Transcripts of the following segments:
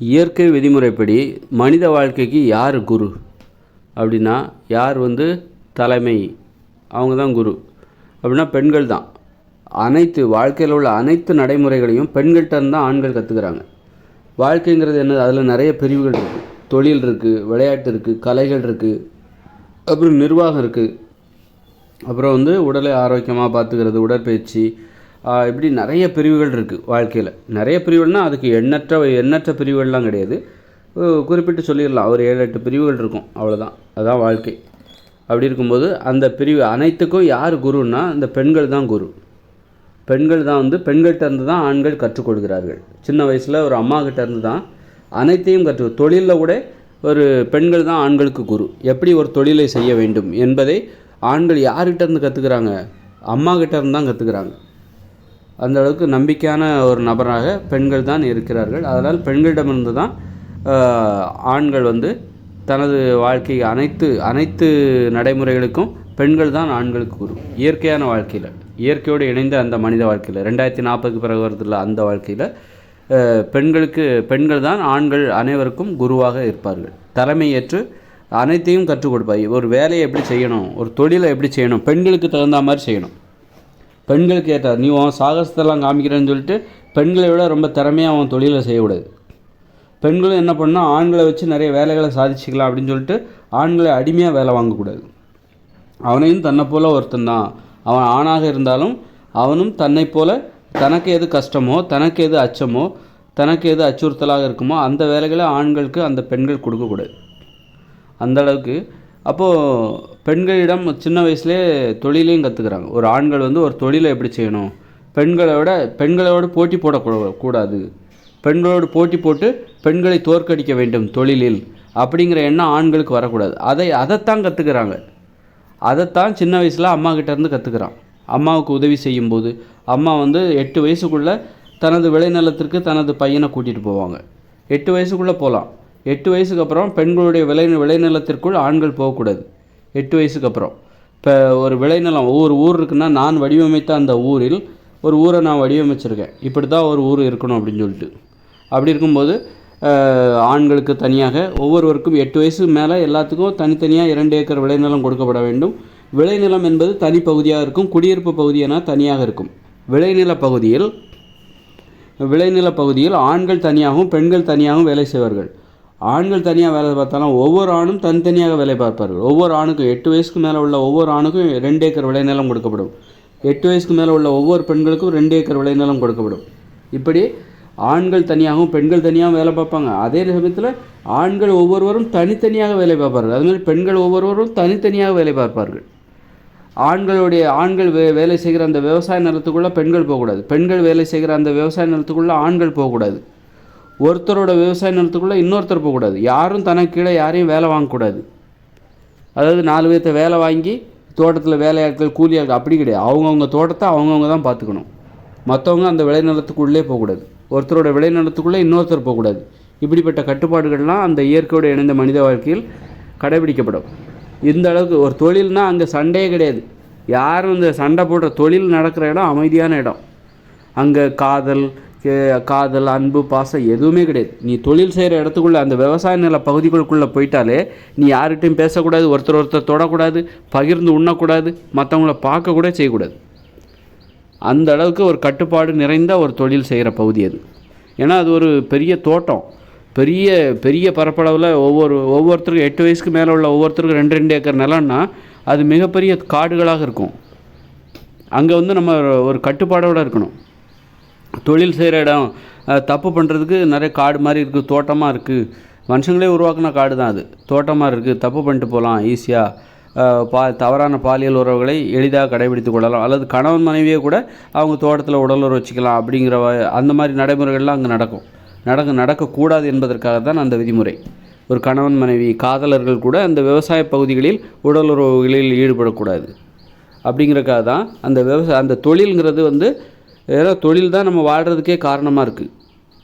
இயற்கை விதிமுறைப்படி மனித வாழ்க்கைக்கு யார் குரு? அப்படின்னா யார் வந்து தலைமை? அவங்க தான் குரு. அப்படின்னா பெண்கள் தான். அனைத்து வாழ்க்கையில் உள்ள அனைத்து நடைமுறைகளையும் பெண்கள்கிட்ட இருந்து தான் ஆண்கள் கற்றுக்குறாங்க வாழ்க்கைங்கிறது என்னது? அதில் நிறைய பிரிவுகள் இருக்குது தொழில் இருக்குது விளையாட்டு இருக்குது கலைகள் இருக்குது அப்புறம் நிர்வாகம் இருக்குது அப்புறம் வந்து உடலை ஆரோக்கியமாக பார்த்துக்கிறது உடற்பயிற்சி இப்படி நிறைய பிரிவுகள் இருக்குது வாழ்க்கையில். நிறைய பிரிவுகள்னால் அதுக்கு எண்ணற்ற எண்ணற்ற பிரிவுகள்லாம் கிடையாது. குறிப்பிட்டு சொல்லிடலாம். ஒரு ஏழு எட்டு பிரிவுகள் இருக்கும். அவ்வளோதான் அதுதான் வாழ்க்கை. அப்படி இருக்கும்போது அந்த பிரிவு அனைத்துக்கும் யார் குருன்னா இந்த பெண்கள் தான் குரு. பெண்கள் தான் வந்து பெண்கள்கிட்ட இருந்து தான் ஆண்கள் கற்றுக்கொடுக்கிறார்கள் சின்ன வயசில் ஒரு அம்மா கிட்ட இருந்து தான் அனைத்தையும் கற்று தொழிலில் கூட ஒரு பெண்கள் தான் ஆண்களுக்கு குரு. எப்படி ஒரு தொழிலை செய்ய வேண்டும் என்பதை ஆண்கள் யார்கிட்ட இருந்து கற்றுக்குறாங்க அம்மா கிட்ட இருந்து தான் கற்றுக்குறாங்க அந்த அளவுக்கு நம்பிக்கையான ஒரு நபராக பெண்கள் தான் இருக்கிறார்கள். அதனால் பெண்களிடமிருந்து தான் ஆண்கள் வந்து தனது வாழ்க்கை அனைத்து அனைத்து நடைமுறைகளுக்கும் பெண்கள் தான் ஆண்களுக்கு குரு இயற்கையான வாழ்க்கையில் இயற்கையோடு இணைந்த அந்த மனித வாழ்க்கையில் ரெண்டாயிரத்தி நாற்பதுக்கு பிறகு வருதுல்ல அந்த வாழ்க்கையில் பெண்களுக்கு பெண்கள் தான் ஆண்கள் அனைவருக்கும் குருவாக இருப்பார்கள். தலைமை ஏற்று அனைத்தையும் கற்றுக் கொடுப்பார் ஒரு வேலையை எப்படி செய்யணும் ஒரு தொழிலை எப்படி செய்யணும் பெண்களுக்கு தகுந்த மாதிரி செய்யணும். பெண்களுக்கு கேட்டார் நீ உன் சாகசத்தெல்லாம் காமிக்கிறேன்னு சொல்லிட்டு பெண்களை விட ரொம்ப திறமையாக அவன் தொழிலை செய்யக்கூடாது. பெண்களும் என்ன பண்ணால் ஆண்களை வச்சு நிறைய வேலைகளை சாதிச்சுக்கலாம் அப்படின்னு சொல்லிட்டு ஆண்களை அடிமையாக வேலை வாங்கக்கூடாது. அவனையும் தன்னை போல் ஒருத்தன் தான். அவன் ஆணாக இருந்தாலும் அவனும் தன்னை போல் தனக்கு எது கஷ்டமோ தனக்கு எது அச்சமோ தனக்கு எது அச்சுறுத்தலாக இருக்குமோ அந்த வேலைகளை ஆண்களுக்கு அந்த பெண்கள் கொடுக்கக்கூடாது. அந்த அளவுக்கு அப்போது பெண்களிடம் சின்ன வயசுலேயே தொழிலையும் கற்றுக்குறாங்க ஒரு ஆண்கள் வந்து ஒரு தொழிலை எப்படி செய்யணும்? பெண்களை விட பெண்களோடு போட்டி போடக்கூட- கூடாது. பெண்களோடு போட்டி போட்டு பெண்களை தோற்கடிக்க வேண்டும் தொழிலில் அப்படிங்கிற எண்ணம் ஆண்களுக்கு வரக்கூடாது. அதை அதைத்தான் கற்றுக்குறாங்க அதைத்தான் சின்ன வயசில் அம்மா கிட்டேருந்து கற்றுக்குறான் அம்மாவுக்கு உதவி செய்யும்போது அம்மா வந்து எட்டு வயசுக்குள்ளே தனது விளைநிலத்திற்கு தனது பையனை கூட்டிகிட்டு போவாங்க. எட்டு வயசுக்குள்ளே போகலாம் எட்டு வயசுக்கு அப்புறம் பெண்களுடைய விளை விளைநிலத்திற்குள் ஆண்கள் போகக்கூடாது. எட்டு வயசுக்கு அப்புறம். இப்போ ஒரு விளைநிலம் ஒவ்வொரு ஊர் இருக்குன்னா நான் வடிவமைத்த அந்த ஊரில் ஒரு ஊரை நான் வடிவமைச்சிருக்கேன். இப்படி தான் ஒரு ஊர் இருக்கணும் அப்படின்னு சொல்லிட்டு. அப்படி இருக்கும்போது ஆண்களுக்கு தனியாக ஒவ்வொருவருக்கும் எட்டு வயசு மேலே எல்லாத்துக்கும் தனித்தனியாக இரண்டு ஏக்கர் விளைநிலம் கொடுக்கப்பட வேண்டும். விளைநிலம் என்பது தனி பகுதியாக இருக்கும் குடியிருப்பு பகுதியென தனியாக இருக்கும். விளைநில பகுதியில் விளைநில பகுதியில் ஆண்கள் தனியாகவும் பெண்கள் தனியாகவும் வேலை செய்வார்கள். ஆண்கள் தனியாக வேலை பார்த்தாலும் ஒவ்வொரு ஆணும் தனித்தனியாக வேலை பார்ப்பார்கள். ஒவ்வொரு ஆணுக்கும் எட்டு வயசுக்கு மேலே உள்ள ஒவ்வொரு ஆணுக்கும் ரெண்டு ஏக்கர் விளைநிலம் கொடுக்கப்படும். எட்டு வயசுக்கு மேலே உள்ள ஒவ்வொரு பெண்களுக்கும் ரெண்டு ஏக்கர் விளைநிலம் கொடுக்கப்படும். இப்படி ஆண்கள் தனியாகவும் பெண்கள் தனியாகவும் வேலை பார்ப்பாங்க. அதே சமயத்தில் ஆண்கள் ஒவ்வொருவரும் தனித்தனியாக வேலை பார்ப்பார்கள். அது மாதிரி பெண்கள் ஒவ்வொருவரும் தனித்தனியாக வேலை பார்ப்பார்கள். ஆண்களுடைய ஆண்கள் வே வேலை செய்கிற அந்த விவசாய நிலத்துக்குள்ளே பெண்கள் போகக்கூடாது. பெண்கள் வேலை செய்கிற அந்த விவசாய நிலத்துக்குள்ளே ஆண்கள் போகக்கூடாது. ஒருத்தரோட விவசாய நிலத்துக்குள்ளே இன்னொருத்தர் போகக்கூடாது. யாரும் தனக்கு கீழே யாரையும் வேலை வாங்கக்கூடாது. அதாவது நாலு பேர்த்த வேலை வாங்கி தோட்டத்தில் வேலையாட்கள் கூலி ஆட்கள் அப்படி கிடையாது. அவங்கவுங்க தோட்டத்தை அவங்கவுங்க தான் பார்த்துக்கணும். மற்றவங்க அந்த விளைநிலத்துக்குள்ளே போகக்கூடாது. ஒருத்தரோட விளைநிலத்துக்குள்ளே இன்னொருத்தர் போகக்கூடாது. இப்படிப்பட்ட கட்டுப்பாடுகள்லாம் அந்த இயற்கையோடு இணைந்த மனித வாழ்க்கையில் கடைபிடிக்கப்படும். இந்த அளவுக்கு ஒரு தொழில்னால் அங்கே சண்டையே கிடையாது. யாரும் இந்த சண்டை போடுற தொழில் நடக்கிற இடம் அமைதியான இடம். அங்கே காதல் காதல் அன்பு பாசம் எதுவுமே கிடையாது. நீ தொழில் செய்கிற இடத்துக்குள்ளே அந்த விவசாய நில பகுதிகளுக்குள்ளே போயிட்டாலே நீ யார்கிட்டையும் பேசக்கூடாது ஒருத்தர் ஒருத்தர் தொடக்கூடாது பகிர்ந்து உண்ணக்கூடாது மற்றவங்கள பார்க்கக்கூட செய்யக்கூடாது. அந்த அளவுக்கு ஒரு கட்டுப்பாடு நிறைந்த ஒரு தொழில் செய்கிற பகுதி அது. ஏன்னா அது ஒரு பெரிய தோட்டம். பெரிய பெரிய பரப்பளவில் ஒவ்வொரு ஒவ்வொருத்தருக்கும் எட்டு வயசுக்கு மேலே உள்ள ஒவ்வொருத்தருக்கும் ரெண்டு ரெண்டு ஏக்கர் நிலம்னா அது மிகப்பெரிய காடுகளாக இருக்கும். அங்கே வந்து நம்ம ஒரு கட்டுப்பாடோடு இருக்கணும். தொழில் செய்கிற இடம் தப்பு பண்ணுறதுக்கு நிறைய காடு மாதிரி இருக்குது தோட்டமாக இருக்குது மனுஷங்களே உருவாக்குன காடு தான் அது. தோட்டமாக இருக்குது தப்பு பண்ணிட்டு போகலாம் ஈஸியாக பா தவறான பாலியல் உறவுகளை எளிதாக கடைபிடித்து கொள்ளலாம். அல்லது கணவன் மனைவியே கூட அவங்க தோட்டத்தில் உடலுறவு வச்சுக்கலாம் அப்படிங்கிற அந்த மாதிரி நடைமுறைகள்லாம் அங்கே நடக்கும். நடக்க நடக்கக்கூடாது என்பதற்காக தான் அந்த விதிமுறை. ஒரு கணவன் மனைவி காதலர்கள் கூட அந்த விவசாய பகுதிகளில் உடலுறவுகளில் ஈடுபடக்கூடாது. அப்படிங்கிறக்காக தான் அந்த விவசாய அந்த தொழில்ங்கிறது வந்து ஏதோ தொழில் தான் நம்ம வாழ்கிறதுக்கே காரணமாக இருக்குது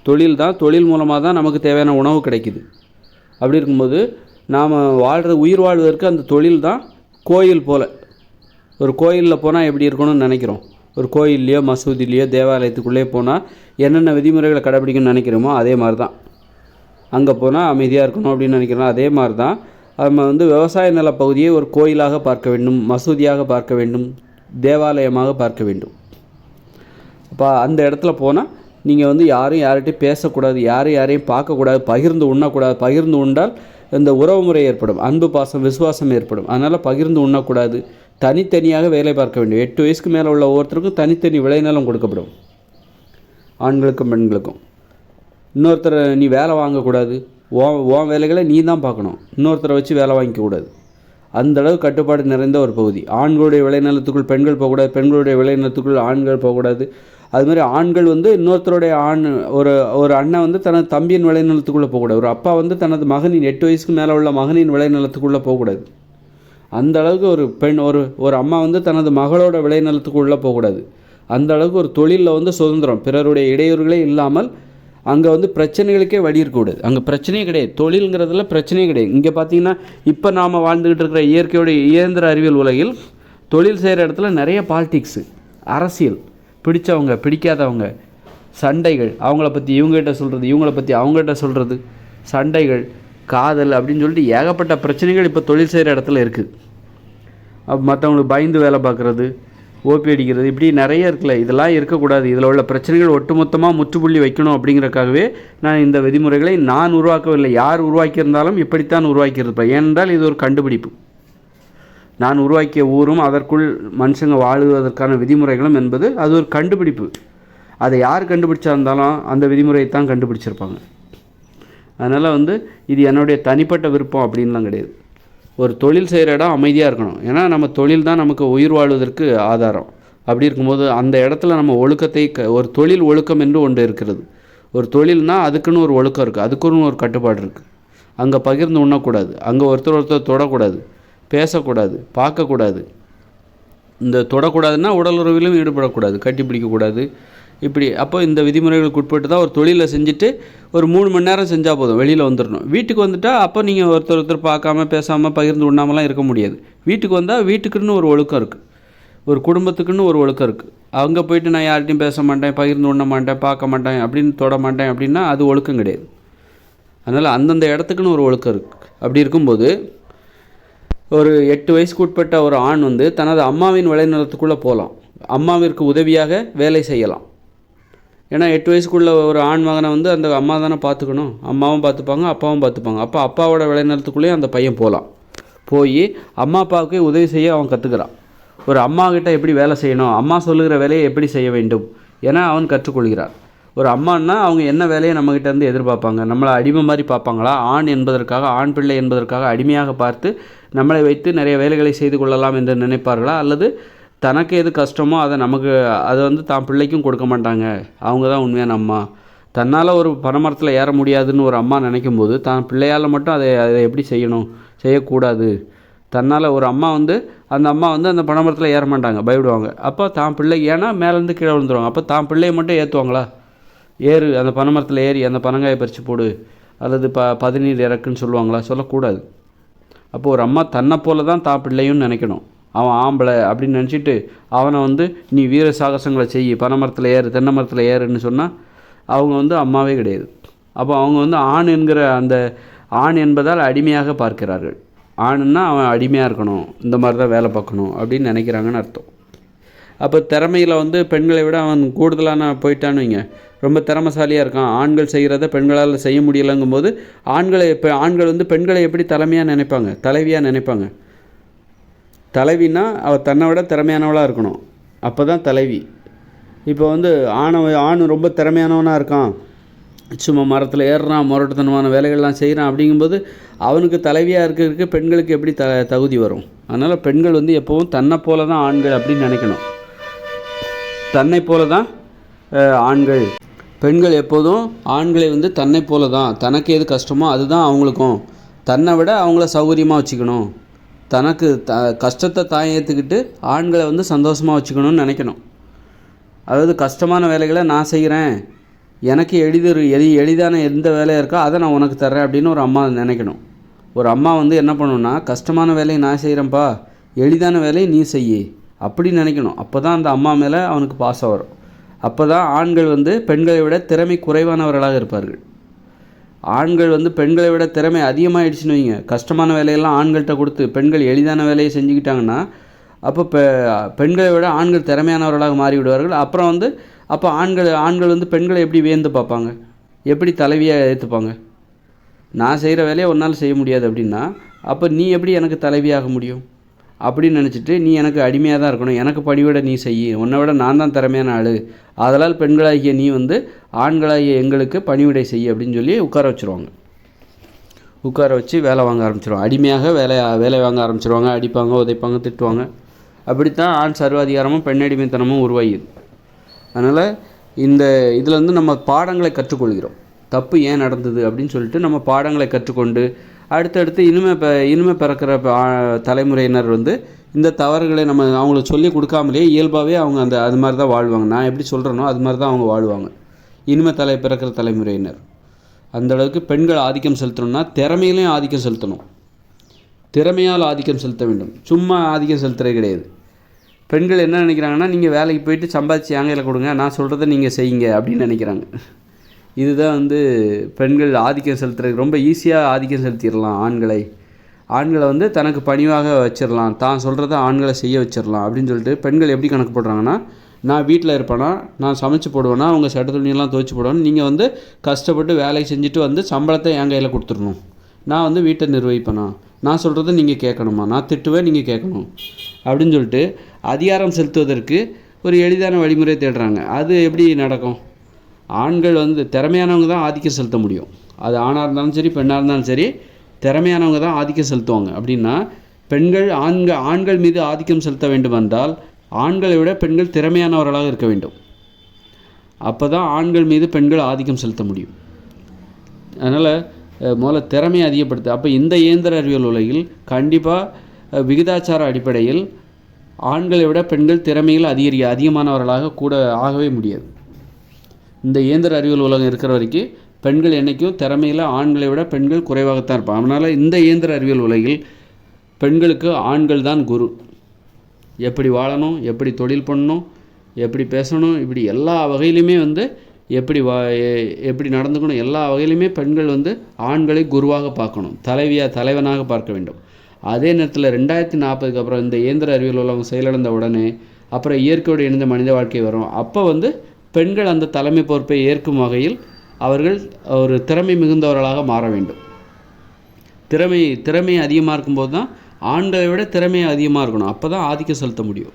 தொழில் தான் தொழில் மூலமாக தான் நமக்கு தேவையான உணவு கிடைக்குது. அப்படி இருக்கும்போது நாம் வாழ்கிற உயிர் வாழ்வதற்கு அந்த தொழில் தான் கோயில் போல். ஒரு கோயிலில் போனால் எப்படி இருக்கணும்னு நினைக்கிறோம். ஒரு கோயில்லையோ மசூதிலையோ தேவாலயத்துக்குள்ளே போனால் என்னென்ன விதிமுறைகளை கடைபிடிக்கணும்னு நினைக்கிறோமோ அதே மாதிரி தான் அங்கே போனால் அமைதியாக இருக்கணும் அப்படின்னு நினைக்கிறோம் அதே மாதிரி தான் நம்ம வந்து விவசாய நில பகுதியை ஒரு கோயிலாக பார்க்க வேண்டும் மசூதியாக பார்க்க வேண்டும் தேவாலயமாக பார்க்க வேண்டும். அப்போ அந்த இடத்துல போனால் நீங்கள் வந்து யாரும் யார்கிட்டையும் பேசக்கூடாது யாரும் யாரையும் பார்க்கக்கூடாது பகிர்ந்து உண்ணக்கூடாது. பகிர்ந்து உண்டால் இந்த உறவு முறை ஏற்படும் அன்பு பாசம் விசுவாசம் ஏற்படும். அதனால் பகிர்ந்து உண்ணக்கூடாது. தனித்தனியாக வேலை பார்க்க வேண்டும். எட்டு வயசுக்கு மேலே உள்ள ஒவ்வொருத்தருக்கும் தனித்தனி விளைநிலம் கொடுக்கப்படும். ஆண்களுக்கும் பெண்களுக்கும். இன்னொருத்தரை நீ வேலை வாங்கக்கூடாது. ஓ உன் வேலைகளை நீ தான் பார்க்கணும். இன்னொருத்தரை வச்சு வேலை வாங்கிக்கக்கூடாது. அந்த அளவு கட்டுப்பாடு நிறைந்த ஒரு பகுதி. ஆண்களுடைய விளைநிலத்துக்குள் பெண்கள் போகக்கூடாது பெண்களுடைய விளைநிலத்துக்குள் ஆண்கள் போகக்கூடாது. அது மாதிரி ஆண்கள் வந்து இன்னொருத்தருடைய ஆண் ஒரு ஒரு அண்ணன் வந்து தனது தம்பியின் விளைநிலத்துக்குள்ளே போகக்கூடாது. ஒரு அப்பா வந்து தனது மகனின் எட்டு வயசுக்கு மேலே உள்ள மகனின் விளைநிலத்துக்குள்ளே போகக்கூடாது. அந்த அளவுக்கு ஒரு பெண் ஒரு ஒரு அம்மா வந்து தனது மகளோட விளைநிலத்துக்குள்ளே போகக்கூடாது. அந்த அளவுக்கு ஒரு தொழிலில் வந்து சுதந்திரம். பிறருடைய இடையூறுகளே இல்லாமல் அங்கே வந்து பிரச்சனைகளுக்கே வழி இருக்கக்கூடாது. அங்கே பிரச்சனையே கிடையாது. தொழிலுங்கிறதுல பிரச்சனையே கிடையாது. இங்கே பார்த்தீங்கன்னா இப்போ நாம் வாழ்ந்துக்கிட்டு இருக்கிற இயற்கையோட இயந்திர அறிவியல் உலகில் தொழில் செய்கிற இடத்துல நிறைய பாலிட்டிக்ஸு அரசியல். பிடிச்சவங்க பிடிக்காதவங்க சண்டைகள். அவங்கள பற்றி இவங்ககிட்ட சொல்கிறது இவங்கள பற்றி அவங்ககிட்ட சொல்கிறது சண்டைகள் காதல் அப்படின்னு சொல்லிட்டு ஏகப்பட்ட பிரச்சனைகள் இப்போ தொழில் செய்கிற இடத்துல இருக்குது மற்றவங்களுக்கு பயந்து வேலை பார்க்குறது ஓபி அடிக்கிறது இப்படி நிறைய இருக்குல்ல. இதெல்லாம் இருக்கக்கூடாது. இதில் உள்ள பிரச்சனைகள் ஒட்டுமொத்தமாக முற்றுப்புள்ளி வைக்கணும் அப்படிங்கிறக்காகவே நான் இந்த விதிமுறைகளை நான் உருவாக்கவில்லை. யார் உருவாக்கியிருந்தாலும் இப்படித்தான் உருவாக்கியிருப்பேன் ஏனென்றால் இது ஒரு கண்டுபிடிப்பு. நான் உருவாக்கிய ஊரும் அதற்குள் மனுஷங்க வாழுவதற்கான விதிமுறைகளும் என்பது அது ஒரு கண்டுபிடிப்பு. அதை யார் கண்டுபிடிச்சா இருந்தாலும் அந்த விதிமுறையை தான் கண்டுபிடிச்சிருப்பாங்க. அதனால் வந்து இது என்னுடைய தனிப்பட்ட விருப்பம் அப்படின்லாம் கிடையாது. ஒரு தொழில் செய்கிற இடம் அமைதியாக இருக்கணும். ஏன்னா நம்ம தொழில் தான் நமக்கு உயிர் வாழ்வதற்கு ஆதாரம். அப்படி இருக்கும்போது அந்த இடத்துல நம்ம ஒழுக்கத்தை க ஒரு தொழில் ஒழுக்கம் என்று ஒன்று இருக்கிறது. ஒரு தொழில்னால் அதுக்குன்னு ஒரு ஒழுக்கம் இருக்குது அதுக்குன்னு ஒரு கட்டுப்பாடு இருக்குது அங்கே பகிர்ந்து உண்ணக்கூடாது. அங்கே ஒருத்தர் ஒருத்தர் தொடக்கூடாது. பேசக்கூடாது பார்க்கக்கூடாது. இந்த தொடக்கூடாதுன்னா உடல் உறவிலும் ஈடுபடக்கூடாது கட்டி பிடிக்கக்கூடாது. இப்படி அப்போ இந்த விதிமுறைகளுக்கு உட்பட்டு தான் ஒரு தொழிலை செஞ்சுட்டு ஒரு மூணு மணி நேரம் செஞ்சால் போதும் வெளியில் வந்துடணும் வீட்டுக்கு வந்துட்டால் அப்போ நீங்கள் ஒருத்தர் ஒருத்தர் பார்க்காம பேசாமல் பகிர்ந்து உண்ணாமலாம் இருக்க முடியாது. வீட்டுக்கு வந்தால் வீட்டுக்குன்னு ஒரு ஒழுக்கம் இருக்குது ஒரு குடும்பத்துக்குன்னு ஒரு ஒழுக்கம் இருக்குது அங்கே போயிட்டு நான் யார்கிட்டையும் பேச மாட்டேன் பகிர்ந்து உண்ண மாட்டேன் பார்க்க மாட்டேன் அப்படின்னு தொட மாட்டேன் அப்படின்னா அது ஒழுக்கம் கிடையாது. அதனால் அந்தந்த இடத்துக்குன்னு ஒரு ஒழுக்கம் இருக்குது அப்படி இருக்கும்போது ஒரு எட்டு வயசுக்கு உட்பட்ட ஒரு ஆண் வந்து தனது அம்மாவின் விளைநிலத்துக்குள்ளே போகலாம் அம்மாவிற்கு உதவியாக வேலை செய்யலாம். ஏன்னா எட்டு வயசுக்குள்ள ஒரு ஆண் மகனை வந்து அந்த அம்மா தானே பார்த்துக்கணும். அம்மாவும் பார்த்துப்பாங்க அப்பாவும் பார்த்துப்பாங்க. அப்போ அப்பாவோட விளைநிலத்துக்குள்ளேயே அந்த பையன் போகலாம் போய் அம்மா அப்பாவுக்கு உதவி செய்ய அவன் கற்றுக்கிறான் ஒரு அம்மா கிட்ட எப்படி வேலை செய்யணும்? அம்மா சொல்லுகிற வேலையை எப்படி செய்ய வேண்டும்? என அவன் கற்றுக்கொள்கிறான். ஒரு அம்மான்னா அவங்க என்ன வேலையை நம்மக்கிட்ட இருந்து எதிர்பார்ப்பாங்க? நம்மளை அடிமை மாதிரி பார்ப்பாங்களா? ஆண் என்பதற்காக ஆண் பிள்ளை என்பதற்காக அடிமையாக பார்த்து நம்மளை வைத்து நிறைய வேலைகளை செய்து கொள்ளலாம் என்று நினைப்பார்களா? அல்லது தனக்கு எது கஷ்டமோ அதை நமக்கு அதை வந்து தான் பிள்ளைக்கும் கொடுக்க மாட்டாங்க? அவங்க தான் உண்மையான அம்மா. தன்னால் ஒரு பனைமரத்தில் ஏற முடியாதுன்னு ஒரு அம்மா நினைக்கும் போது தான் பிள்ளையால் மட்டும் அதை அதை எப்படி செய்யணும்? செய்யக்கூடாது. தன்னால் ஒரு அம்மா வந்து அந்த அம்மா வந்து அந்த பனைமரத்தில் ஏற மாட்டாங்க பயப்படுவாங்க. அப்போ தான் பிள்ளை ஏன்னா மேலேருந்து கீழே விழுந்துருவாங்க. அப்போ தான் பிள்ளையை மட்டும் ஏற்றுவாங்களா ஏறு அந்த பனைமரத்தில் ஏறி அந்த பனங்காயை பறித்து போடு அல்லது ப பதநீர் இறக்குன்னு சொல்லுவாங்களா? சொல்லக்கூடாது. அப்போது ஒரு அம்மா தன்னை போல தான் தான் பிள்ளையும் நினைக்கணும். அவன் ஆம்பளை அப்படின்னு நினச்சிட்டு அவனை வந்து நீ வீர சாகசங்களை செய் பனைமரத்தில் ஏறு தென்னை மரத்தில் ஏறுன்னு சொன்னால் அவங்க வந்து அம்மாவே கிடையாது. அப்போ அவங்க வந்து ஆண் என்கிற அந்த ஆண் என்பதால் அடிமையாக பார்க்கிறார்கள். ஆணுன்னா அவன் அடிமையாக இருக்கணும் இந்த மாதிரி தான் வேலை பார்க்கணும் அப்படின்னு நினைக்கிறாங்கன்னு அர்த்தம். அப்போ திறமையில் வந்து பெண்களை விட அவன் கூடுதலான போயிட்டான்னு வைங்க. ரொம்ப திறமசாலியாக இருக்கான். ஆண்கள் செய்கிறத பெண்களால் செய்ய முடியலைங்கும்போது ஆண்களை இப்போ ஆண்கள் வந்து பெண்களை எப்படி தலைமையாக நினைப்பாங்க? தலைவியாக நினைப்பாங்க. தலைவின்னா அவள் தன்னை விட திறமையானவளாக இருக்கணும். அப்போ தான் தலைவி. இப்போ வந்து ஆணவ ஆண் ரொம்ப திறமையானவனாக இருக்கான். சும்மா மரத்தில் ஏறுறான் முரட்டுத்தனமான வேலைகள்லாம் செய்கிறான் அப்படிங்கும்போது அவனுக்கு தலைவியாக இருக்கிறதுக்கு பெண்களுக்கு எப்படி த தகுதி வரும்? அதனால் பெண்கள் வந்து எப்போவும் தன்னை போல தான் ஆண்கள் அப்படின்னு நினைக்கணும். தன்னை போல தான் ஆண்கள் பெண்கள் எப்போதும் ஆண்களை வந்து தன்னை போல தான் தனக்கு எது கஷ்டமோ அதுதான் அவங்களுக்கும். தன்னை விட அவங்கள சௌகரியமாக வச்சுக்கணும். தனக்கு த கஷ்டத்தை தான் ஏற்றுக்கிட்டு ஆண்களை வந்து சந்தோஷமாக வச்சுக்கணும்னு நினைக்கணும். அதாவது கஷ்டமான வேலைகளை நான் செய்கிறேன் எனக்கு எளிது எளி எளிதான எந்த வேலையாக இருக்கோ அதை நான் உனக்கு தர்றேன் அப்படின்னு ஒரு அம்மா நினைக்கணும். ஒரு அம்மா வந்து என்ன பண்ணணும்னா கஷ்டமான வேலையை நான் செய்கிறேன்ப்பா எளிதான வேலையை நீ செய்யி. அப்படி நினைக்கணும். அப்போ தான் அந்த அம்மா மேலே அவனுக்கு பாசம் வரும். அப்போ தான் ஆண்கள் வந்து பெண்களை விட திறமை குறைவானவர்களாக இருப்பார்கள். ஆண்கள் வந்து பெண்களை விட திறமை அதிகமாகிடுச்சுன்னு வைங்க. கஷ்டமான வேலையெல்லாம் ஆண்கள்கிட்ட கொடுத்து பெண்கள் எளிதான வேலையை செஞ்சுக்கிட்டாங்கன்னா அப்போ பெ பெண்களை விட ஆண்கள் திறமையானவர்களாக மாறிவிடுவார்கள். அப்புறம் வந்து அப்போ ஆண்கள் ஆண்கள் வந்து பெண்களை எப்படி வியந்து பார்ப்பாங்க? எப்படி தலைவியாக ஏற்றுப்பாங்க நான் செய்கிற வேலையை உன்னால் செய்ய முடியாது அப்படின்னா அப்போ நீ எப்படி எனக்கு தலைவியாக முடியும்? அப்படின்னு நினச்சிட்டு நீ எனக்கு அடிமையாக தான் இருக்கணும். எனக்கு பணிவிட நீ செய் உன்னை விட நான் தான் திறமையான ஆள். அதனால் பெண்களாகிய நீ வந்து ஆண்களாகிய எங்களுக்கு பணிவிடை செய் அப்படின்னு சொல்லி உட்கார வச்சுருவாங்க. உட்கார வச்சு வேலை வாங்க ஆரம்பிச்சிருவாங்க. அடிமையாக வேலை வேலை வாங்க ஆரம்பிச்சிருவாங்க. அடிப்பாங்க உதைப்பாங்க திட்டுவாங்க. அப்படித்தான் ஆண் சர்வாதிகாரமும் பெண் அடிமைத்தனமும் உருவாகிது அதனால் இந்த இதில் வந்து நம்ம பாடங்களை கற்றுக்கொள்கிறோம். தப்பு ஏன் நடந்தது அப்படின்னு சொல்லிட்டு நம்ம பாடங்களை கற்றுக்கொண்டு அடுத்தடுத்து இனிமே இப்போ இனிமே பிறக்கிற தலைமுறையினர் வந்து இந்த தவறுகளை நம்ம அவங்களுக்கு சொல்லி கொடுக்காமலே இயல்பாகவே அவங்க அந்த அது மாதிரி தான் வாழ்வாங்க. நான் எப்படி சொல்கிறேனோ அது மாதிரி தான் அவங்க வாழ்வாங்க. இனிமே தலை பிறக்கிற தலைமுறையினர். அந்த அளவுக்கு பெண்கள் ஆதிக்கம் செலுத்தணும்னா திறமையிலையும் ஆதிக்கம் செலுத்தணும். திறமையால் ஆதிக்கம் செலுத்த வேண்டும். சும்மா ஆதிக்கம் செலுத்துறது கிடையாது. பெண்கள் என்ன நினைக்கிறாங்கன்னா நீங்கள் வேலைக்கு போயிட்டு சம்பாதிச்சு ஏங்கையில் கொடுங்க. நான் சொல்கிறத நீங்கள் செய்யுங்க அப்படின்னு நினைக்கிறாங்க. இதுதான் வந்து பெண்கள் ஆதிக்கம் செலுத்துறதுக்கு ரொம்ப ஈஸியாக ஆதிக்கம் செலுத்திடலாம் ஆண்களை. ஆண்களை வந்து தனக்கு பணிவாக வச்சிடலாம். தான் சொல்கிறத ஆண்களை செய்ய வச்சிடலாம் அப்படின்னு சொல்லிட்டு பெண்கள் எப்படி கணக்கு போடுறாங்கன்னா நான் வீட்டில் இருப்பேனா நான் சமைச்சு போடுவேனா அவங்க சட்ட துணியெல்லாம் துவைச்சு போடுவேன் நீங்கள் வந்து கஷ்டப்பட்டு வேலையை செஞ்சுட்டு வந்து சம்பளத்தை என் கையில் கொடுத்துடணும். நான் வந்து வீட்டை நிர்வகிப்பேனா? நான் சொல்கிறத நீங்கள் கேட்கணுமா? நான் திட்டுவேன் நீங்கள் கேட்கணும். அப்படின்னு சொல்லிட்டு அதிகாரம் செலுத்துவதற்கு ஒரு எளிதான வழிமுறை தேடுறாங்க. அது எப்படி நடக்கும்? ஆண்கள் வந்து திறமையானவங்க தான் ஆதிக்கம் செலுத்த முடியும். அது ஆணாக இருந்தாலும் சரி பெண்ணாக இருந்தாலும் சரி திறமையானவங்க தான் ஆதிக்கம் செலுத்துவாங்க. அப்படின்னா பெண்கள் ஆண்கள் ஆண்கள் மீது ஆதிக்கம் செலுத்த வேண்டுமென்றால் ஆண்களை விட பெண்கள் திறமையானவர்களாக இருக்க வேண்டும். அப்போ தான் ஆண்கள் மீது பெண்கள் ஆதிக்கம் செலுத்த முடியும். அதனால் முதல்ல திறமையை அதிகப்படுத்து. அப்போ இந்த இயந்திர அறிவியல் உலகில் கண்டிப்பாக விகிதாச்சார அடிப்படையில் ஆண்களை விட பெண்கள் திறமையில் அதிகரி அதிகமானவர்களாக கூட ஆகவே முடியாது. இந்த இயந்திர அறிவியல் உலகம் இருக்கிற வரைக்கும் பெண்கள் என்றைக்கும் திறமையில் ஆண்களை விட பெண்கள் குறைவாகத்தான் இருப்பாங்க. அதனால் இந்த இயந்திர அறிவியல் உலகில் பெண்களுக்கு ஆண்கள் தான் குரு. எப்படி வாழணும் எப்படி தொழில் பண்ணணும் எப்படி பேசணும் இப்படி எல்லா வகையிலுமே வந்து எப்படி வா எப்படி நடந்துக்கணும் எல்லா வகையிலுமே பெண்கள் வந்து ஆண்களை குருவாக பார்க்கணும் தலைவியாக தலைவனாக பார்க்க வேண்டும். அதே நேரத்தில் ரெண்டாயிரத்தி நாற்பதுக்கு அப்புறம் இந்த இயந்திர அறிவியல் உலகம் செயலிழந்த உடனே அப்புறம் இயற்கையோடு இணைந்த மனித வாழ்க்கை வரும். அப்போ வந்து பெண்கள் அந்த தலைமை பொறுப்பை ஏற்கும் வகையில் அவர்கள் ஒரு திறமை மிகுந்தவர்களாக மாற வேண்டும். திறமை திறமை அதிகமாக இருக்கும்போது தான் ஆண்களை விட திறமை அதிகமாக இருக்கணும். அப்போ தான் ஆதிக்கம் செலுத்த முடியும்.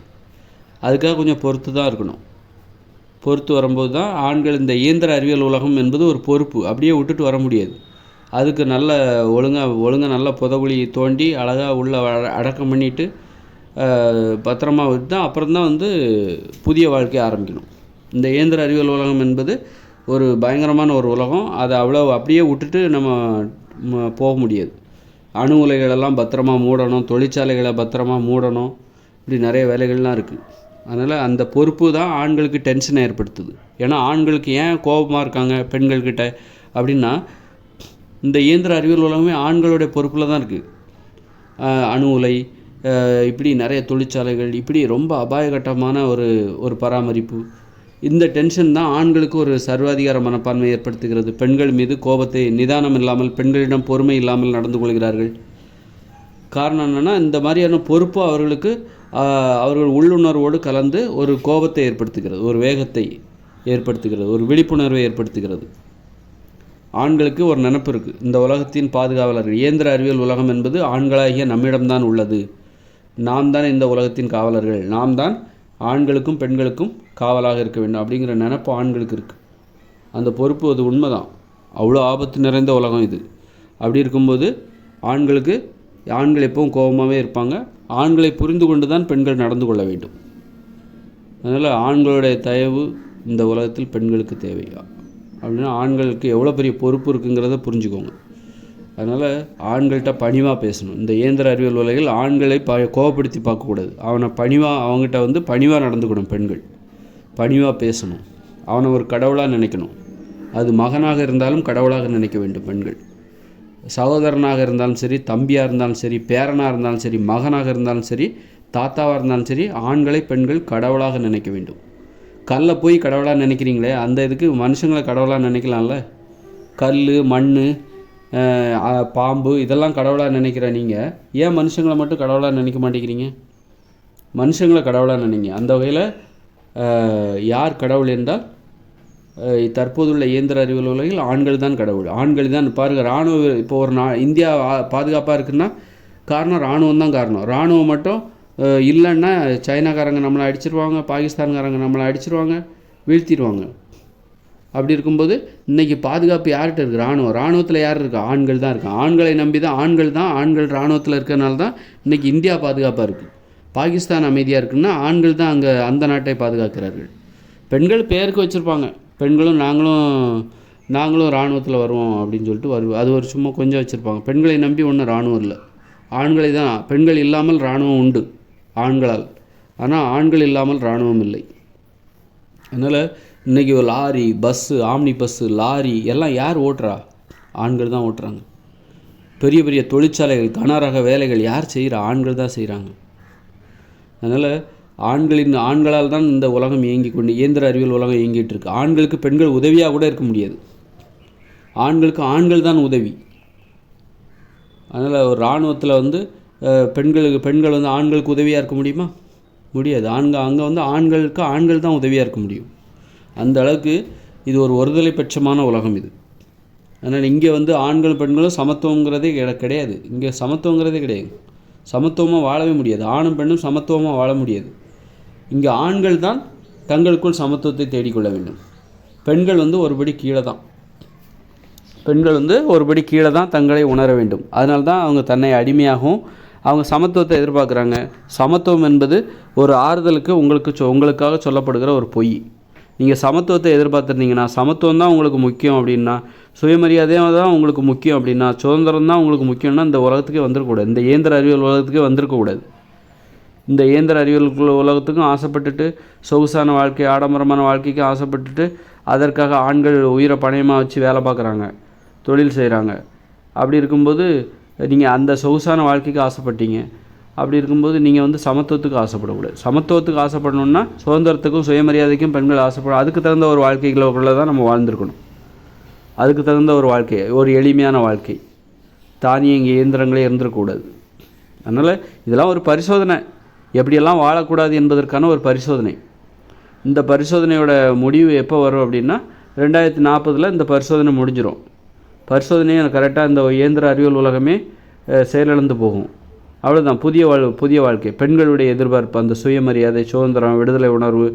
அதுக்காக கொஞ்சம் பொறுத்து தான் இருக்கணும். பொறுத்து வரும்போது தான் ஆண்கள் இந்த இயந்திர அறிவியல் உலகம் என்பது ஒரு பொறுப்பு. அப்படியே விட்டுட்டு வர முடியாது. அதுக்கு நல்ல ஒழுங்காக ஒழுங்காக நல்ல புதகுழி தோண்டி அழகாக உள்ள அட- அடக்கம் பண்ணிட்டு பத்திரமா விட்டு தான் அப்புறம் தான் வந்து புதிய வாழ்க்கையை ஆரம்பிக்கணும். இந்த இயந்திர அறிவியல் உலகம் என்பது ஒரு பயங்கரமான ஒரு உலகம். அதை அவ்வளோ அப்படியே விட்டுட்டு நம்ம ம- போக முடியாது. அணு உலைகளெல்லாம் பத்திரமா மூடணும் தொழிற்சாலைகளை பத்திரமா மூடணும். இப்படி நிறைய வேலைகள்லாம் இருக்குது அதனால் அந்த பொறுப்பு தான் ஆண்களுக்கு டென்ஷனை ஏற்படுத்துது. ஏன்னா ஆண்களுக்கு ஏன் கோபமாக இருக்காங்க பெண்கள்கிட்ட அப்படின்னா இந்த இயந்திர அறிவியல் உலகமே ஆண்களுடைய பொறுப்பில் தான் இருக்குது அணு உலை இப்படி நிறைய தொழிற்சாலைகள் இப்படி ரொம்ப அபாயகட்டமான ஒரு ஒரு பராமரிப்பு இந்த டென்ஷன் தான் ஆண்களுக்கு ஒரு சர்வாதிகார மனப்பான்மை ஏற்படுத்துகிறது. பெண்கள் மீது கோபத்தை நிதானம் இல்லாமல் பெண்களிடம் பொறுமை இல்லாமல் நடந்து கொள்கிறார்கள். காரணம் என்னென்னா இந்த மாதிரியான பொறுப்பு அவர்களுக்கு அவர்கள் உள்ளுணர்வோடு கலந்து ஒரு கோபத்தை ஏற்படுத்துகிறது ஒரு வேகத்தை ஏற்படுத்துகிறது ஒரு விழிப்புணர்வை ஏற்படுத்துகிறது. ஆண்களுக்கு ஒரு நினப்பு இருக்குது இந்த உலகத்தின் பாதுகாவலர்கள் இயந்திர அறிவியல் உலகம் என்பது ஆண்களாகிய நம்மிடம்தான் உள்ளது. நாம் தான் இந்த உலகத்தின் காவலர்கள். நாம் தான் ஆண்களுக்கும் பெண்களுக்கும் காவலாக இருக்க வேண்டும் அப்படிங்கிற நினப்பு ஆண்களுக்கு இருக்குது அந்த பொறுப்பு அது உண்மைதான். அவ்வளோ ஆபத்து நிறைந்த உலகம் இது. அப்படி இருக்கும்போது ஆண்களுக்கு ஆண்கள் எப்பவும் கோபமாகவே இருப்பாங்க. ஆண்களை புரிந்து கொண்டு தான் பெண்கள் நடந்து கொள்ள வேண்டும். அதனால் ஆண்களுடைய தயவு இந்த உலகத்தில் பெண்களுக்கு தேவையா? அப்படின்னா ஆண்களுக்கு எவ்வளோ பெரிய பொறுப்பு இருக்குங்கிறத புரிஞ்சுக்கோங்க. அதனால் ஆண்கள்கிட்ட பணிவாக பேசணும். இந்த இயந்திர அறிவியல் உலகில் ஆண்களை ப கோவப்படுத்தி பார்க்கக்கூடாது. அவனை பணிவாக அவங்ககிட்ட வந்து பணிவாக நடந்துக்கணும் பெண்கள். பணிவாக பேசணும். அவனை ஒரு கடவுளாக நினைக்கணும். அது மகனாக இருந்தாலும் கடவுளாக நினைக்க வேண்டும் பெண்கள். சகோதரனாக இருந்தாலும் சரி தம்பியாக இருந்தாலும் சரி பேரனாக இருந்தாலும் சரி மகனாக இருந்தாலும் சரி தாத்தாவாக இருந்தாலும் சரி ஆண்களை பெண்கள் கடவுளாக நினைக்க வேண்டும். கல்லை போய் கடவுளாக நினைக்கிறீங்களே அந்த இதுக்கு மனுஷங்களை கடவுளாக நினைக்கலாம்ல? கல் மண் பாம்பு இதெல்லாம் கடவுளாக நினைக்கிற நீங்கள் ஏன் மனுஷங்களை மட்டும் கடவுளாக நினைக்க மாட்டேங்கிறீங்க? மனுஷங்களை கடவுளாக நினைங்க. அந்த வகையில் யார் கடவுள் என்றால் தற்போதுள்ள இயந்திர அறிவியல் உலகில் ஆண்கள் தான் கடவுள். ஆண்கள் தான் பாருங்க இராணுவ இப்போ ஒரு நா இந்தியா பாதுகாப்பாக இருக்குன்னா காரணம் இராணுவம் தான் காரணம். இராணுவம் மட்டும் இல்லைன்னா சைனாக்காரங்க நம்மளை அடிச்சிருவாங்க பாகிஸ்தான்காரங்க நம்மளை அடிச்சிருவாங்க வீழ்த்திடுவாங்க. அப்படி இருக்கும்போது இன்றைக்கி பாதுகாப்பு யார்கிட்ட இருக்குது ராணுவம் ராணுவத்தில் யார் இருக்கா? ஆண்கள் தான் இருக்கா? ஆண்களை நம்பி தான் ஆண்கள் தான் ஆண்கள் ராணுவத்தில் இருக்கிறனால தான் இன்னைக்கு இந்தியா பாதுகாப்பாக இருக்குது பாகிஸ்தான் அமைதியாக இருக்குன்னா ஆண்கள் தான் அங்கே அந்த நாட்டை பாதுகாக்கிறார்கள். பெண்கள் பேருக்கு வச்சுருப்பாங்க. பெண்களும் நாங்களும் நாங்களும் இராணுவத்தில் வருவோம் அப்படின்னு சொல்லிட்டு வருவோம் அது ஒரு சும்மா கொஞ்சம் வச்சுருப்பாங்க. பெண்களை நம்பி ஒன்றும் இராணுவம் இல்லை. ஆண்களை தான் பெண்கள் இல்லாமல் இராணுவம் உண்டு. ஆண்களால். ஆனால் ஆண்கள் இல்லாமல் இராணுவம் இல்லை. அதனால் இன்றைக்கி ஒரு lorry bus omni bus lorry எல்லாம் யார் ஓட்டுறா? ஆண்கள் தான் ஓட்டுறாங்க. பெரிய பெரிய தொழிற்சாலைகள் கனரக வேலைகள் யார் செய்கிறா ஆண்கள் தான் செய்கிறாங்க அதனால் ஆண்களின் ஆண்களால் தான் இந்த உலகம் இயங்கி கொண்டு இயந்திர அறிவியல் உலகம் இயங்கிட்டு இருக்கு. ஆண்களுக்கு பெண்கள் உதவியாக கூட இருக்க முடியாது. ஆண்களுக்கு ஆண்கள் தான் உதவி. அதனால் ஒரு இராணுவத்தில் வந்து பெண்களுக்கு பெண்கள் வந்து ஆண்களுக்கு உதவியாக இருக்க முடியுமா? முடியாது. ஆண்கள் அங்கே வந்து ஆண்களுக்கு ஆண்கள் தான் உதவியாக இருக்க முடியும். அந்த அளவுக்கு இது ஒரு ஒருதலை பட்சமான உலகம் இது. அதனால் இங்கே வந்து ஆண்கள் பெண்களும் சமத்துவங்கிறதே கிட- கிடையாது. இங்கே சமத்துவங்கிறதே கிடையாது. சமத்துவமாக வாழவே முடியாது. ஆணும் பெண்ணும் சமத்துவமாக வாழ முடியாது. இங்கே ஆண்கள் தான் தங்களுக்குள் சமத்துவத்தை தேடிக்கொள்ள வேண்டும். பெண்கள் வந்து ஒருபடி கீழே தான். பெண்கள் வந்து ஒருபடி கீழே தான் தங்களை உணர வேண்டும். அதனால தான் அவங்க தன்னை அடிமையாகவும் அவங்க சமத்துவத்தை எதிர்பார்க்குறாங்க. சமத்துவம் என்பது ஒரு ஆறுதலுக்கு உங்களுக்கு சொ உங்களுக்காக சொல்லப்படுகிற ஒரு பொய். நீங்கள் சமத்துவத்தை எதிர்பார்த்துருந்தீங்கன்னா சமத்துவம் தான் உங்களுக்கு முக்கியம் அப்படின்னா சுயமரியாதையாக தான் உங்களுக்கு முக்கியம் அப்படின்னா சுதந்திரம் தான் உங்களுக்கு முக்கியம்னா இந்த உலகத்துக்கே வந்துடக்கூடாது இந்த இயந்திர அறிவியல் உலகத்துக்கே வந்திருக்கக்கூடாது. இந்த இயந்திர அறிவியல் உலகத்துக்கும் ஆசைப்பட்டுட்டு சொகுசான வாழ்க்கை ஆடம்பரமான வாழ்க்கைக்கு ஆசைப்பட்டுட்டு அதற்காக ஆண்கள் உயிரை பணயமாக வச்சு வேலை பார்க்குறாங்க தொழில் செய்கிறாங்க அப்படி இருக்கும்போது நீங்கள் அந்த சொகுசான வாழ்க்கைக்கு ஆசைப்பட்டீங்க. அப்படி இருக்கும்போது நீங்கள் வந்து சமத்துவத்துக்கு ஆசைப்படக்கூடாது. சமத்துவத்துக்கு ஆசைப்படணுன்னா சுதந்திரத்துக்கும் சுயமரியாதைக்கும் பெண்கள் ஆசைப்படும் அதுக்கு தகுந்த ஒரு வாழ்க்கைகளுக்குள்ளே தான் நம்ம வாழ்ந்திருக்கணும். அதுக்கு தகுந்த ஒரு வாழ்க்கை ஒரு எளிமையான வாழ்க்கை. தானியங்கி இயந்திரங்களே இருந்துடக்கூடாது அதனால் இதெல்லாம் ஒரு பரிசோதனை. எப்படியெல்லாம் வாழக்கூடாது என்பதற்கான ஒரு பரிசோதனை. இந்த பரிசோதனையோட முடிவு எப்போ வரும் அப்படின்னா ரெண்டாயிரத்தி நாற்பதில் இந்த பரிசோதனை முடிஞ்சிடும் பரிசோதனையை கரெக்டாக இந்த இயந்திர அறிவியல் உலகமே செயலிழந்து போகும். அவ்வளோதான் புதிய வாழ் புதிய வாழ்க்கை. பெண்களுடைய எதிர்பார்ப்பு அந்த சுயமரியாதை சுதந்திரம் விடுதலை உணர்வு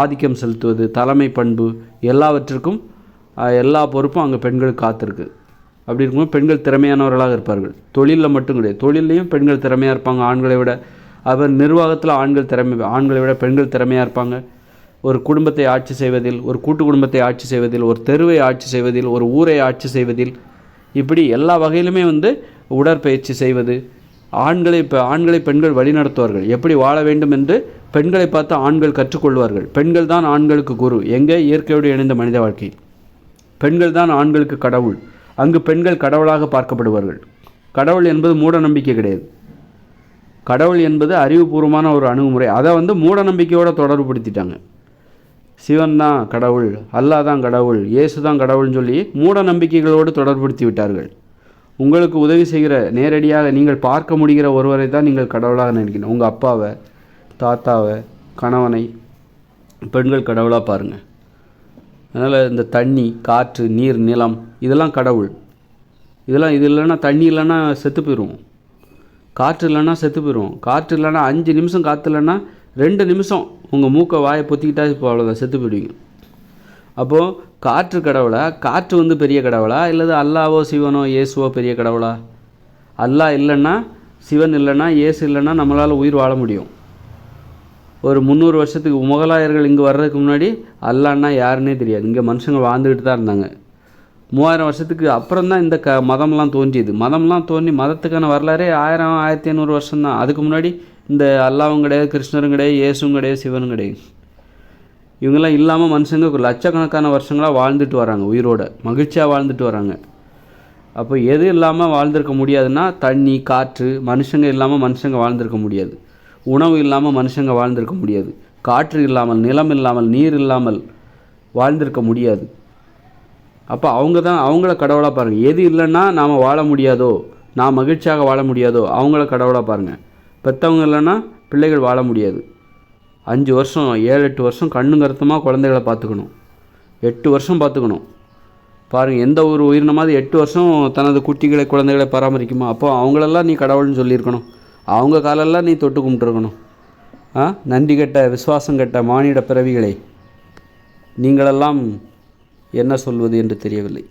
ஆதிக்கம் செலுத்துவது தலைமை பண்பு எல்லாவற்றிற்கும் எல்லா பொறுப்பும் அங்கே பெண்களுக்கு காத்திருக்கு. அப்படி இருக்கும்போது பெண்கள் திறமையானவர்களாக இருப்பார்கள். தொழிலில் மட்டும் கிடையாது. தொழிலையும் பெண்கள் திறமையாக இருப்பாங்க. ஆண்களை விட அவர் நிர்வாகத்தில் ஆண்கள் திறமை ஆண்களை விட பெண்கள் திறமையாக இருப்பாங்க. ஒரு குடும்பத்தை ஆட்சி செய்வதில் ஒரு கூட்டு குடும்பத்தை ஆட்சி செய்வதில் ஒரு தெருவை ஆட்சி செய்வதில் ஒரு ஊரை ஆட்சி செய்வதில் இப்படி எல்லா வகையிலுமே வந்து உடற்பயிற்சி செய்வது ஆண்களை இப்போ ஆண்களை பெண்கள் வழிநடத்துவார்கள். எப்படி வாழ வேண்டும் என்று பெண்களை பார்த்து ஆண்கள் கற்றுக்கொள்வார்கள். பெண்கள் தான் ஆண்களுக்கு குரு. எங்கே? இயற்கையோடு இணைந்த மனித வாழ்க்கை. பெண்கள் தான் ஆண்களுக்கு கடவுள். அங்கு பெண்கள் கடவுளாக பார்க்கப்படுவார்கள். கடவுள் என்பது மூட நம்பிக்கை கிடையாது. கடவுள் என்பது அறிவுபூர்வமான ஒரு அணுகுமுறை. அதை வந்து மூட நம்பிக்கையோடு தொடர்புபடுத்திட்டாங்க. சிவன் தான் கடவுள் அல்லாஹ் தான் கடவுள் இயேசு தான் கடவுள்னு சொல்லி மூட நம்பிக்கைகளோடு தொடர்புபடுத்தி விட்டார்கள். உங்களுக்கு உதவி செய்கிற நேரடியாக நீங்கள் பார்க்க முடிகிற ஒருவரை தான் நீங்கள் கடவுளாக நினைக்கணும் உங்கள் அப்பாவை தாத்தாவை கணவனை பெண்கள் கடவுளாக பாருங்கள் அதனால் இந்த தண்ணி காற்று நீர் நிலம் இதெல்லாம் கடவுள். இதெல்லாம் இது இல்லைன்னா தண்ணி இல்லைன்னா செத்து போயிடுவோம் காற்று இல்லைன்னா செத்து போயிடுவோம் காற்று இல்லைன்னா அஞ்சு நிமிஷம் காற்று இல்லைன்னா ரெண்டு நிமிஷம் உங்கள் மூக்கை வாயை பொத்திக்கிட்டா இப்போ அவ்வளோதான் செத்து போயிடுவீங்க. அப்போது காற்று கடவுளா? காற்று வந்து பெரிய கடவுளா? இல்லது அல்லாவோ சிவனோ இயேசுவோ பெரிய கடவுளா? அல்லாஹ் இல்லைன்னா சிவன் இல்லைன்னா இயேசு இல்லைன்னா நம்மளால் உயிர் வாழ முடியும். ஒரு முந்நூறு வருஷத்துக்கு முகலாயர்கள் இங்கே வர்றதுக்கு முன்னாடி அல்லான்னா யாருன்னே தெரியாது. இங்கே மனுஷங்க வாழ்ந்துக்கிட்டு தான் இருந்தாங்க. மூவாயிரம் வருஷத்துக்கு அப்புறம் தான் இந்த க மதம்லாம் தோன்றியது. மதம்லாம் தோன்றி மதத்துக்கான வரலாறே ஆயிரம் ஆயிரத்தி ஐநூறு வருஷம் தான் அதுக்கு முன்னாடி இந்த அல்லாவும் கிடையாது கிருஷ்ணரும் கிடையாது இயேசுவும் கிடையாது சிவனும் கிடையாது. இவங்கெல்லாம் இல்லாமல் மனுஷங்க லட்சக்கணக்கான வருஷங்களாக வாழ்ந்துட்டு வராங்க உயிரோட. மகிழ்ச்சியாக வாழ்ந்துட்டு வராங்க. அப்போ எது இல்லாமல் வாழ்ந்திருக்க முடியாதுன்னா தண்ணி காற்று மனுஷங்க இல்லாமல் மனுஷங்க வாழ்ந்திருக்க முடியாது. உணவு இல்லாமல் மனுஷங்க வாழ்ந்திருக்க முடியாது. காற்று இல்லாமல் நிலம் இல்லாமல் நீர் இல்லாமல் வாழ்ந்திருக்க முடியாது. அப்போ அவங்க தான் அவங்கள கடவுளாக பாருங்கள் எது இல்லைன்னா நாம் வாழ முடியாதோ நான் மகிழ்ச்சியாக வாழ முடியாதோ அவங்கள கடவுளாக பாருங்கள் பெற்றவங்க இல்லைன்னா பிள்ளைகள் வாழ முடியாது. அஞ்சு வருஷம் ஏழு எட்டு வருஷம் கண்ணும் கருத்துமாக குழந்தைகளை பார்த்துக்கணும். எட்டு வருஷம் பார்த்துக்கணும். பாருங்கள் எந்த ஒரு உயிரினமாவது எட்டு வருஷம் தனது குட்டிகளை குழந்தைகளை பராமரிக்குமா? அப்போ அவங்களெல்லாம் நீ கடவுள்னு சொல்லியிருக்கணும். அவங்க காலெல்லாம் நீ தொட்டு கும்பிட்டுருக்கணும். ஆ? நன்றி கெட்ட விசுவாசம் கெட்ட மானிட பிறவிகளை நீங்களெல்லாம் என்ன சொல்வது என்று தெரியவில்லை.